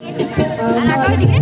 আর আঁকাও এদিকে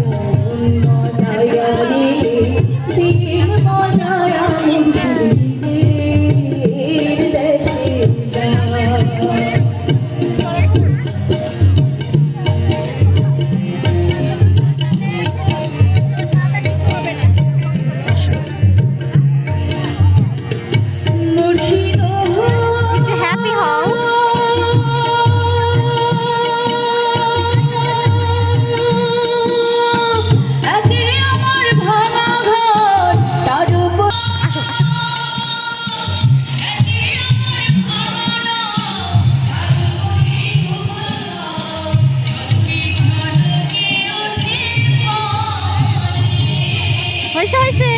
হয়েছে হয়েছে।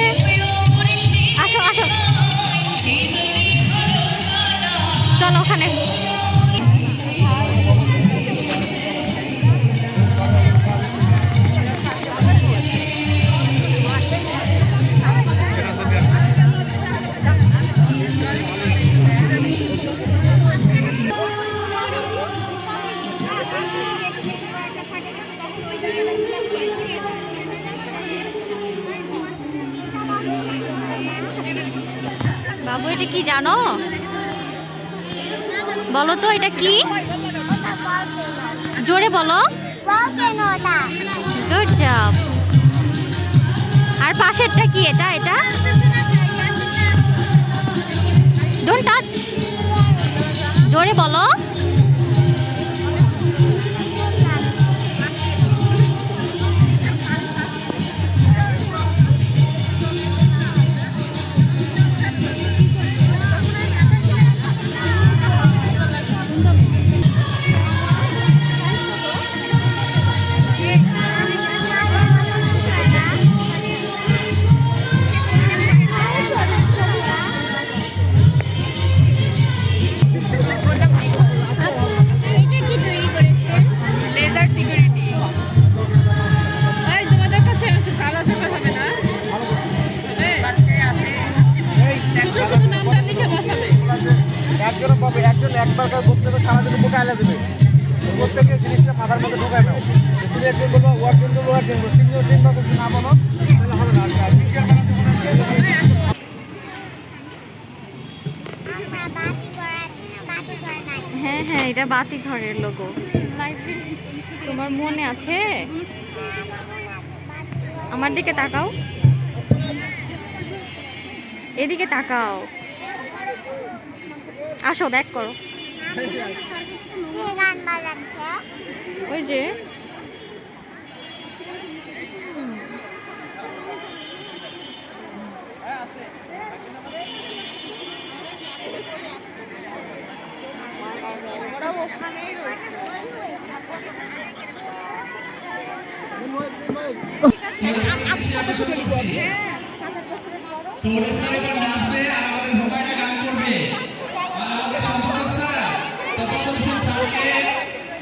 আসো আসো। চলো ওখানে। বাবু, এটা কি জানো? বলো তো, এটা কি? জোরে বলো। আর পাশেরটা কি এটা এটা? ডোন্ট টাচ জোরে বলো। বসাবে। একজন পাবে একজন একবার করে বলতে হবে সারাদিন বুকে আলা দেবে। প্রত্যেকে জিনিসটা মাথার মধ্যে ঢোকায় নাও। তুমি একজন বলব ও একজন বলব একজন বলব। তিনজন তিনবার করতে না বলো তাহলে হবে না আর হ্যাঁ হ্যাঁ এটা বাতি ঘরের লোগো তোমার মনে আছে? আমার দিকে তাকাও। এদিকে তাকাও। আসো ব্যাক করো। ওই যে। তো স্যার এবার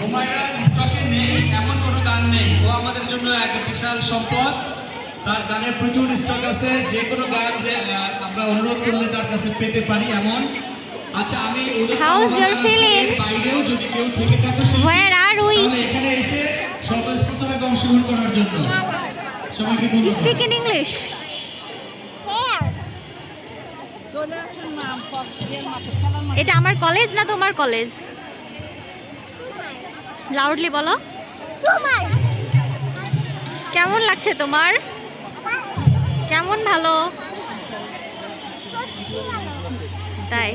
হুমায়রা স্টকে নেই এমন কোনো গান নেই। ও আমাদের জন্য এক বিশাল সম্পদ। তার গানের প্রচুর স্টক আছে। যে কোনো গান যে আমরা অনুরোধ করলে তার কাছে পেতে পারি এমন। আচ্ছা আমি your আহ্বান feelings? বাইরেও যদি কেউ থেকে থাকো সে- Where are এখানে এসে স্বতঃস্ফূর্তভাবে অংশগ্রহণ করার জন্য। সবাইকে ধন্যবাদ। স্পিক ইন ইংলিশ এটা আমার কলেজ না তোমার কলেজ লাউডলি বলো। কেমন লাগছে তোমার? কেমন ভালো। তাই।